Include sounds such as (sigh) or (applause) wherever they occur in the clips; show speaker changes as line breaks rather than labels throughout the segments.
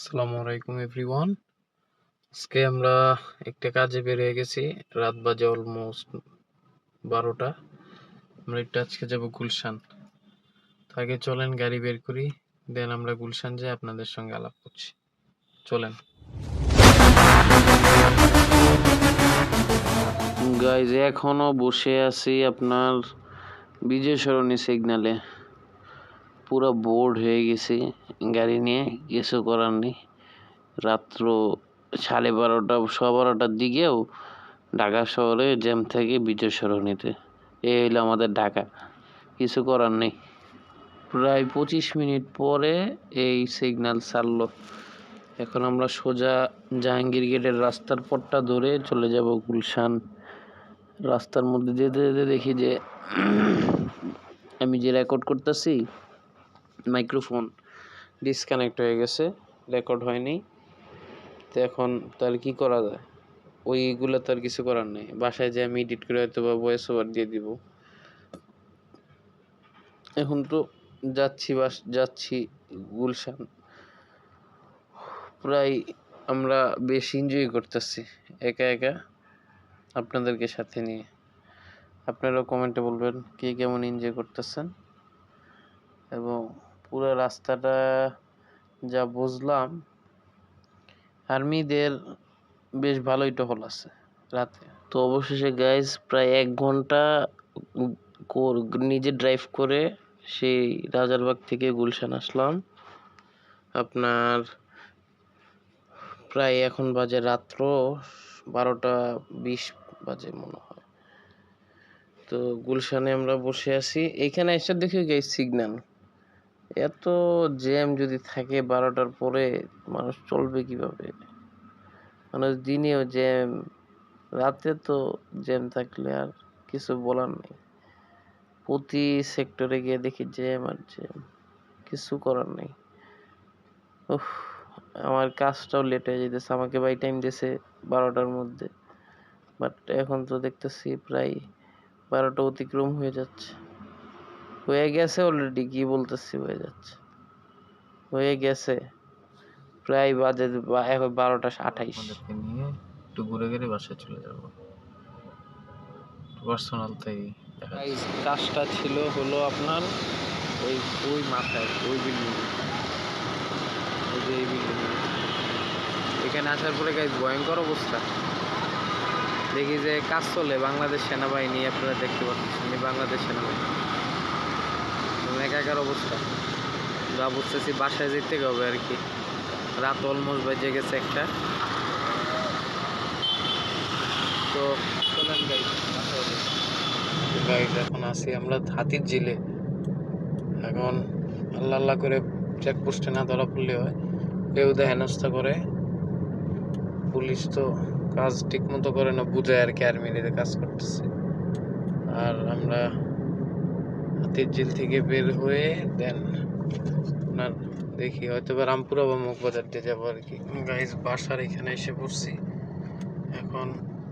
আসসালামু আলাইকুম, এভরিওয়ান। আজকে আমরা একটা কাজে বেরিয়ে গেছি। রাত বাজে অলমোস্ট বারোটা। আমরা একটু আজকে যাব গুলশান। আগে চলেন, গাড়ি বের করি। দেন আমরা গুলশান যাই, আপনাদের সঙ্গে আলাপ করছি। চলেন।
গাইজ এখনও বসে আছি আপনার বিজয় সরণি সিগনালে পুরো বোর্ড হয়ে গেছি। গাড়ি নিয়ে কিছু করার নেই। রাত্র সাড়ে বারোটা, সোয়া বারোটার দিকেও ঢাকা শহরে জ্যাম থেকে বিজয় সরণিতে এই হইল আমাদের ঢাকা। কিছু করার নেই। প্রায় পঁচিশ মিনিট পরে এই সিগন্যাল ছাড়লো। এখন আমরা সোজা জাহাঙ্গীর গেটের রাস্তার পথটা ধরে চলে যাব গুলশান। রাস্তার মধ্যে যেতে যেতে দেখি যে, আমি যে রেকর্ড করতেছি মাইক্রোফোন ডিসকানেক্ট হয়ে গেছে রেকর্ড হয়নি। তো এখন তার কি করা যায়? ওইগুলো তো আর কিছু করার নেই। বাসায় যে আমি এডিট করে হয়তো বা ভয়েস ওভার দিয়ে দিব। এখন তো যাচ্ছি বাস, যাচ্ছি গুলশান। প্রায় আমরা বেশ এনজয় করতেছি একা একা আপনাদেরকে সাথে নিয়ে। আপনারাও কমেন্টে বলবেন কে কেমন এনজয় করতেছেন। এবং পুরো রাস্তাটা যা বুঝলাম আর্মিদের বেশ ভালোই টহল আছে রাতে। তো অবশেষে গাইজ প্রায় এক ঘণ্টা নিজে ড্রাইভ করে সেই রাজারবাগ থেকে গুলশান আসলাম। আপনার প্রায় এখন বাজে রাত্র বারোটা বিশ বাজে মনে হয়। তো গুলশানে আমরা বসে আছি। এখানে এসে দেখি গাই সিগন্যাল এত জ্যাম যদি থাকে বারোটার পরে মানুষ চলবে কীভাবে? মানুষ দিনেও জ্যাম, রাতে তো জ্যাম থাকলে আর কিছু বলার নেই। প্রতি সেক্টরে গিয়ে দেখি জ্যাম আর জ্যাম, কিছু করার নেই। উফ, আমার কাজটাও লেট হয়ে যেতেছে আমাকে বাই টাইম দিয়েছে বারোটার মধ্যে। বাট এখন তো দেখতেছি প্রায় বারোটা অতিক্রম হয়ে যাচ্ছে। হয়ে গেছে অলরেডি কি বলতেছি হয়ে যাচ্ছে। হয়ে গেছে। প্রায় বাজে এখন বারোটা আঠাইশ।
নিয়ে একটু ঘুরে ঘুরে বাসায় চলে যাব। পার্সোনাল থেকে
কাজটা ছিল হলো আপনার ওই ওই মাথায় ওই বিল্ডিং ওই যে এই বিল্ডিং এখানে আসার পরে গাইজ ভয়ঙ্কর অবস্থা। দেখি যে কাজ চলে বাংলাদেশ সেনাবাহিনী আপনারা দেখতে পাচ্ছেন বাংলাদেশ সেনাবাহিনী। এবং একাকার অবস্থা যা বুঝতেছি বাসায় যেতে হবে আর কি। রাত অলমোস্ট বেজে গেছে একটা। তো চলেন
গাইড এখন আছি আমরা হাতির ঝিলে। এখন আল্লাহ আল্লাহ করে চেকপোস্টে না ধরা পড়লে হয়। কেউ হেনস্থা করে। পুলিশ তো কাজ ঠিক মতো করে না, বুঝায় আর কি আর্মিদের কাজ করতেছে। আর আমরা হাতির ঝিল থেকে বের হয়ে দেন। আপনার দেখি হয়তো বা রামপুরা বা মুখবাজার দিয়ে যাব আর কি। গাইজ বাসার এখানে এসে পড়ছি। এখন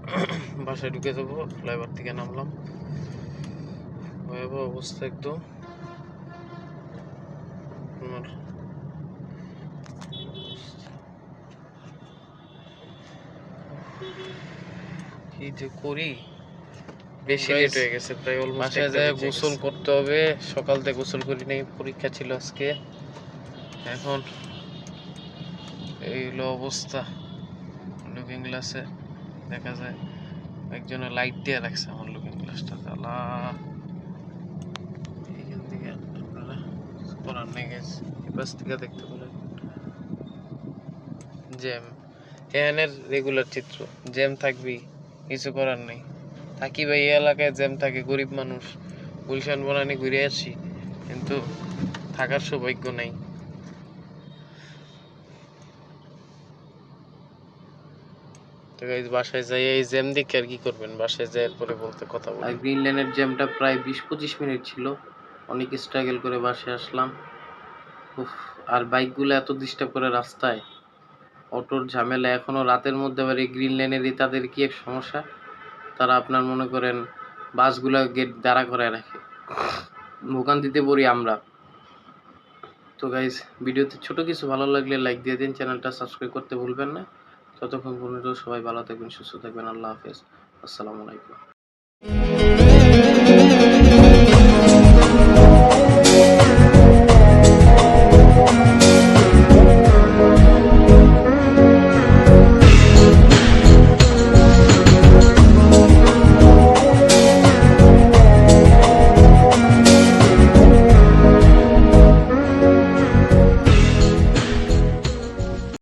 (clears throat) বাসায় ঢুকে যাব, ফ্লাইওভার থেকে নামলাম। ভয়াবহ অবস্থা একদম। আমার কি যে করি? বেশি লেট হয়ে গেছে প্রায় অলমোস্ট বাসায় যায় গোসল করতে হবে সকাল থেকে গোসল করি নাই পরীক্ষা ছিল আজকে। এখন এই হলো অবস্থা লুকিং গ্লাসে দেখা যায় একজনের লাইট দিয়ে রাখছে আমার লুকিং গ্লাসটা জ্বালা এইখান থেকে আপনারা করার নেই গেছে পাশ থেকে দেখতে পারেন। জ্যাম এখানের রেগুলার চিত্র। জ্যাম থাকবি কিছু করার নেই। থাকি ভাই, এই এলাকায় জ্যাম থাকে গরিব মানুষ। গুলশান, বনানি ঘুরে আসি, কিন্তু থাকার সৌভাগ্য নাই। তো গাইজ বাসায় যাই, এই জ্যাম দেখে আর কি করবেন? বাসায় যাই পরে বলতে কথা বলি।
গ্রিন লাইনের জ্যামটা প্রায় বিশ পঁচিশ মিনিট ছিল। অনেক স্ট্রাগল করে বাসে আসলাম। উফ, আর বাইকগুলো এত ডিস্টার্ব করে রাস্তায়। অটোর ঝামেলা এখনও রাতের মধ্যে, আবার এই গ্রিন লাইনেরই তাদের কি এক সমস্যা? তারা আপনার মনে করেন বাসগুলো গেট দাঁড়া করে রাখে। ভোগান্তিতে পড়ি আমরা। তো গাইজ ভিডিওতে ছোট কিছু ভালো লাগলে লাইক দিয়ে দিন, চ্যানেলটা সাবস্ক্রাইব করতে ভুলবেন না। ততক্ষণ পর্যন্ত সবাই ভালো থাকবেন, সুস্থ থাকবেন, আল্লাহ হাফেজ। আসসালামু আলাইকুম।